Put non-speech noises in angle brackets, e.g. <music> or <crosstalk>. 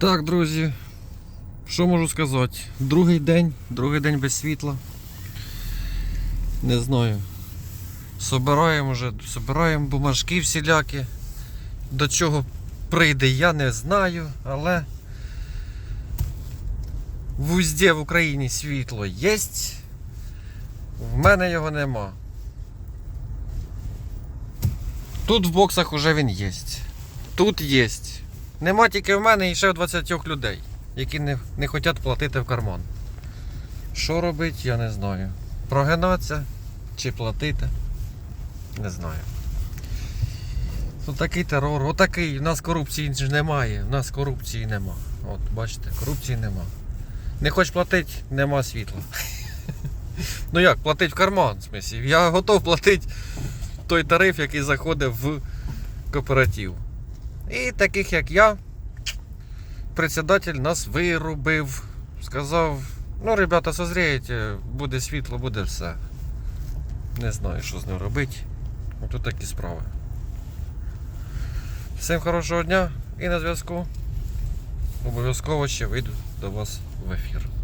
Так, друзі, що можу сказати? Другий день, другий день без світла. Не знаю. Собираємо вже, собираємо бумажки всілякі. До чого прийде, я не знаю, але в узді в Україні світло є. В мене його нема. Тут в боксах уже він є. Тут є. Нема тільки в мене і ще в 20 людей, які не, не хочуть платити в карман. Що робити, я не знаю. Прогинатися чи платити. Не знаю. Тут такий терор, отакий. У нас корупції немає. У нас корупції нема. От, бачите, корупції нема. Не хочеш платити, нема світла. <laughs> Ну як, платить в карман, в смислі. Я готов платити той тариф, який заходить в кооператив. І таких як я, председатель нас вирубив. Сказав, ну, ребята, созрієте, буде світло, буде все. Не знаю, що з ним робити. Ось такі справи. Всім хорошого дня і на зв'язку. Обов'язково ще вийду до вас в ефір.